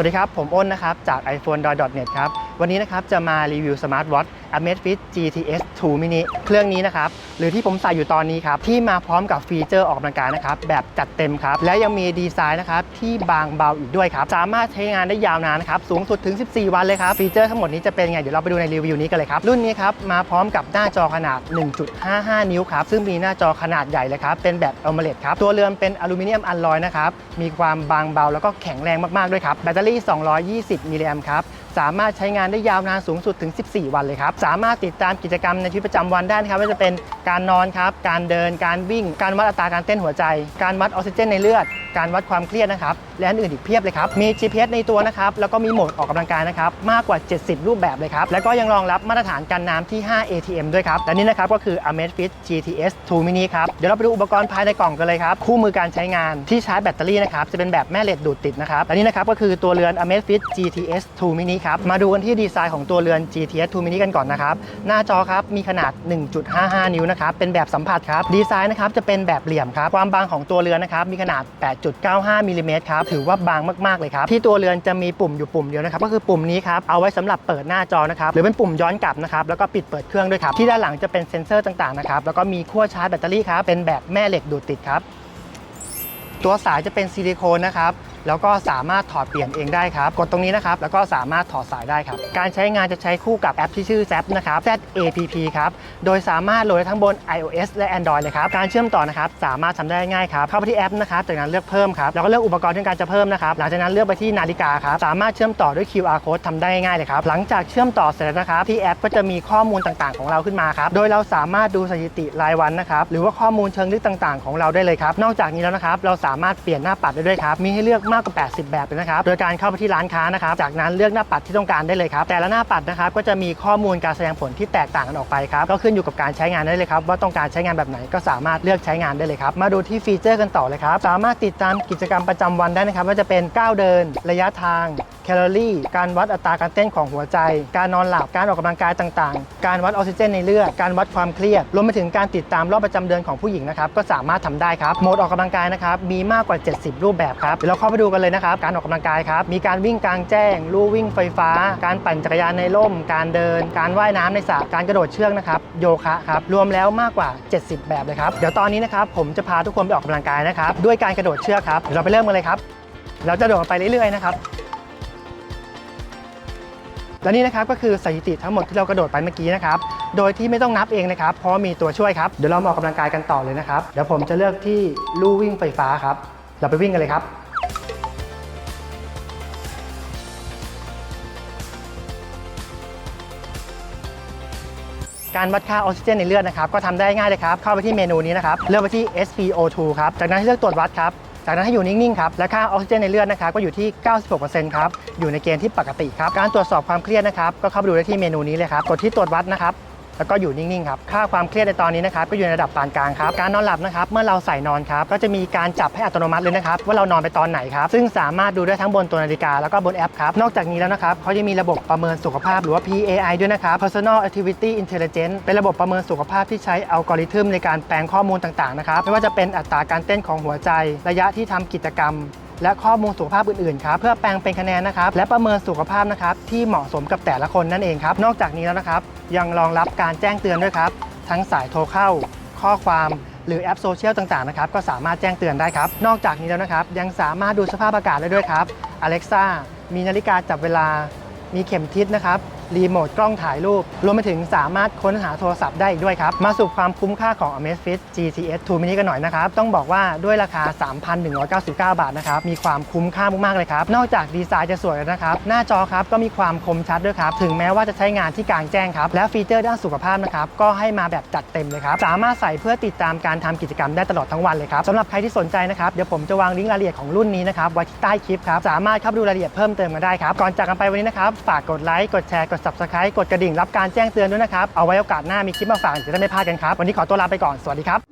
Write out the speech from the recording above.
สวัสดีครับ ผมอ้นนะครับ จาก iPhone net ครับ วันนี้นะครับจะมารีวิวสมาร์ทวอท Amazfit GTS 2 mini เครื่องนี้นะครับ หรือที่ผมใส่อยู่ตอนนี้ครับ ที่มาพร้อมกับฟีเจอร์ออกกำลังกายนะครับ แบบจัดเต็มครับ และยังมีดีไซน์นะครับ ที่บางเบาอีกด้วยครับ สามารถใช้งานได้ยาวนานนะครับ สูงสุดถึง 14 วันเลยครับ ฟีเจอร์ทั้งหมดนี้จะเป็นไง เดี๋ยวเราไปดูในรีวิวนี้กันเลยครับ รุ่นนี้ครับ มาพร้อมกับหน้าจอขนาด 1.55 นิ้วครับ ซึ่งมีหน้าจอขนาดใหญ่เลยครับ เป็นแบบ AMOLED ครับ ตัวเรือนเป็นอลูมิเนียมอัลลอยนะครับ มีความบางเบาแล้วก็แข็งแรงมากๆด้วยครับ แบตเตอรี่ 220 มิลลิแอมป์ครับสามารถใช้งานได้ยาวนานสูงสุดถึง 14 วันเลยครับ สามารถติดตามกิจกรรมในชีวิตประจำวันได้นะครับไม่ว่าจะเป็นการนอนครับ การเดิน การวิ่ง การวัดอัตราการเต้นหัวใจ การวัดออกซิเจนในเลือดการวัดความเครียดนะครับ และอันอื่นอีกเพียบเลยครับ มี GPS ในตัวนะครับ แล้วก็มีโหมดออกกำลังกายนะครับ มากกว่า 70 รูปแบบเลยครับ แล้วก็ยังรองรับมาตรฐานกันน้ำที่ 5 ATM ด้วยครับ และนี่นะครับก็คือ Amazfit GTS 2 mini ครับ เดี๋ยวเราไปดูอุปกรณ์ภายในกล่องกันเลยครับ คู่มือการใช้งานที่ชาร์จแบตเตอรี่นะครับ จะเป็นแบบแม่เหล็กดูดติดนะครับ และนี่นะครับก็คือตัวเรือน Amazfit GTS 2 mini ครับ มาดูกันที่ดีไซน์ของตัวเรือน GTS 2 mini กันก่อนนะครับ หน้าจอครับมีขนาด 1.55 นิ้วนะครับ เป็นแบบสัมผัสครับ ดีไซน์นะครับจะเป็นแบบเหลี่ยมครับ ความบางของตัวเรือนนะครับมีขนาด8.95มิลลิเมตรครับถือว่าบางมากๆเลยครับที่ตัวเรือนจะมีปุ่มอยู่ปุ่มเดียวนะครับก็คือปุ่มนี้ครับเอาไว้สำหรับเปิดหน้าจอนะครับหรือเป็นปุ่มย้อนกลับนะครับแล้วก็ปิดเปิดเครื่องด้วยครับที่ด้านหลังจะเป็นเซ็นเซอร์ต่างๆนะครับแล้วก็มีขั้วชาร์จแบตเตอรี่ครับเป็นแบบแม่เหล็กดูดติดครับตัวสายจะเป็นซิลิโคนนะครับ แล้วก็สามารถถอดเปลี่ยนเองได้ครับ กดตรงนี้นะครับ แล้วก็สามารถถอดสายได้ครับ การใช้งานจะใช้คู่กับแอปที่ชื่อ Zap นะครับ ZAPP ครับ โดยสามารถโหลดทั้งบน iOS และ Android เลยครับ การเชื่อมต่อนะครับ สามารถทำได้ง่ายครับ เข้าไปที่แอปนะครับ จากนั้นเลือกเพิ่มครับ แล้วก็เลือกอุปกรณ์ที่การจะเพิ่มนะครับ หลังจากนั้นเลือกไปที่นาฬิกาครับ สามารถเชื่อมต่อด้วย QR code ทำได้ง่ายเลยครับ หลังจากเชื่อมต่อเสร็จนะครับ ที่แอปก็จะมีข้อมูลต่างๆ ของเราขึ้นมาครับ โดยเราสามารถดูสถิติรายวันนะครับ หรือว่าข้อมูลเชิงลึกต่าง ๆ ของเราได้เลยครับ นอกจากนี้แล้วนะครับ เราสามารถเปลี่ยนหน้าปัดได้ด้วยครับ มีให้เลือกมากกว่า 80 แบบเลยนะครับ โดยการเข้าไปที่ร้านค้านะครับ จากนั้นเลือกหน้าปัดที่ต้องการได้เลยครับ แต่ละหน้าปัดนะครับก็จะมีข้อมูลการแสดงผลที่แตกต่างกันออกไปครับ ก็ขึ้นอยู่กับการใช้งานได้เลยครับ ว่าต้องการใช้งานแบบไหนก็สามารถเลือกใช้งานได้เลยครับ มาดูที่ฟีเจอร์กันต่อเลยครับ สามารถติดตามกิจกรรมประจำวันได้นะครับว่าจะเป็นก้าวเดิน ระยะทาง ลอรี่ การวัดอัตราการเต้นของหัวใจ การนอนหลับ การออกกำลังกายต่างๆ การวัดออกซิเจนในเลือด การวัดความเครียด รวมไปถึงการติดตามรอบประจำเดือนของผู้หญิงนะครับ ก็สามารถทำได้ครับ โหมดออกกำลังกายนะครับ มีมากกว่า 70 รูปแบบครับ เดี๋ยวเราเข้าไปดูกันเลยนะครับ การออกกำลังกายครับ มีการวิ่งกลางแจ้ง ลู่วิ่งไฟฟ้า การปั่นจักรยานในร่ม การเดิน การว่ายน้ำในสระ การกระโดดเชือกนะครับ โยคะครับ รวมแล้วมากกว่า 70 แบบเลยครับ เดี๋ยวตอนนี้นะครับ ผมจะพาทุกคนไปออกกำลังกายนะครับ ด้วยการกระโดดเชือกครับ เดี๋ยวเราไปเริ่มกันเลยครับ เราจะโดดไปเรื่อยๆนะครับ และนี่นะครับก็คือสถิติทั้งหมดที่เรากระโดดไปเมื่อกี้นะครับ โดยที่ไม่ต้องนับเองนะครับ เพราะมีตัวช่วยครับ เดี๋ยวเรามาออกกำลังกายกันต่อเลยนะครับ เดี๋ยวผมจะเลือกที่ลู่วิ่งไฟฟ้าครับ เราไปวิ่งกันเลยครับการวัดค่าออกซิเจนในเลือดนะครับก็ทำได้ง่ายเลยครับ เข้าไปที่เมนูนี้นะครับ เลือกไปที่ SpO2 ครับ จากนั้นให้เลือกตรวจวัดครับ จากนั้นให้อยู่นิ่งๆครับและค่าออกซิเจนในเลือดนะครับก็อยู่ที่ 96%ครับอยู่ในเกณฑ์ที่ปกติครับการตรวจสอบความเครียดนะครับก็เข้าไปดูได้ที่เมนูนี้เลยครับกดที่ตรวจวัดนะครับ แล้วก็อยู่นิ่งๆครับค่าความเครียดในตอนนี้นะครับก็อยู่ในระดับปานกลางครับการนอนหลับนะครับเมื่อเราใส่นอนครับก็จะมีการจับให้อัตโนมัติเลยนะครับว่าเรานอนไปตอนไหนครับซึ่งสามารถดูได้ทั้งบนตัวนาฬิกาแล้วก็บนแอปครับนอกจากนี้แล้วนะครับเขาจะมีระบบประเมินสุขภาพหรือว่า PAI ด้วยนะครับ Personal Activity Intelligence เป็นระบบประเมินสุขภาพที่ใช้อัลกอริทึมในการแปลงข้อมูลต่างๆนะครับไม่ว่าจะเป็นอัตราการเต้นของหัวใจ ระยะที่ทำกิจกรรม และข้อมูลสุขภาพอื่นๆครับเพื่อแปลงเป็นคะแนนนะครับและประเมินสุขภาพนะครับที่เหมาะสมกับแต่ละคนนั่นเองครับ นอกจากนี้แล้วนะครับ ยังรองรับการแจ้งเตือนด้วยครับ ทั้งสายโทรเข้า ข้อความหรือแอปโซเชียลต่างๆนะครับก็สามารถแจ้งเตือนได้ครับ นอกจากนี้แล้วนะครับ ยังสามารถดูสภาพอากาศได้ด้วยครับ Alexa มีนาฬิกาจับเวลา มีเข็มทิศนะครับ รีโมทกล้องถ่ายรูป รวมไปถึงสามารถค้นหาโทรศัพท์ได้อีกด้วยครับ มาสู่ความคุ้มค่าของ Amazfit GTS 2 mini กันหน่อยนะครับ ต้องบอกว่าด้วยราคา 3,199 บาทนะครับ มีความคุ้มค่ามากๆเลยครับ นอกจากดีไซน์จะสวยแล้วนะครับ หน้าจอครับก็มีความคมชัดด้วยครับ ถึงแม้ว่าจะใช้งานที่กลางแจ้งครับ และฟีเจอร์ด้านสุขภาพนะครับ ก็ให้มาแบบจัดเต็มเลยครับ สามารถใส่เพื่อติดตามการทำกิจกรรมได้ตลอดทั้งวันเลยครับสำหรับใครที่สนใจนะครับเดี๋ยวผมจะวางลิงก์รายละเอียดของรุ่นนี้นะครับไว้ที่ใต้คลิปครับสามารถเข้าไปดูรายละเอียดเพิ่มเติมกันได้ครับก่อนจากกันไปวันนี้นะครับฝากกดไลค์กดแชร์กด subscribe กดกระดิ่งรับการแจ้งเตือนด้วยนะครับ เอาไว้โอกาสหน้ามีคลิปมาฝากจะได้ไม่พลาดกันครับ วันนี้ขอตัวลาไปก่อน สวัสดีครับ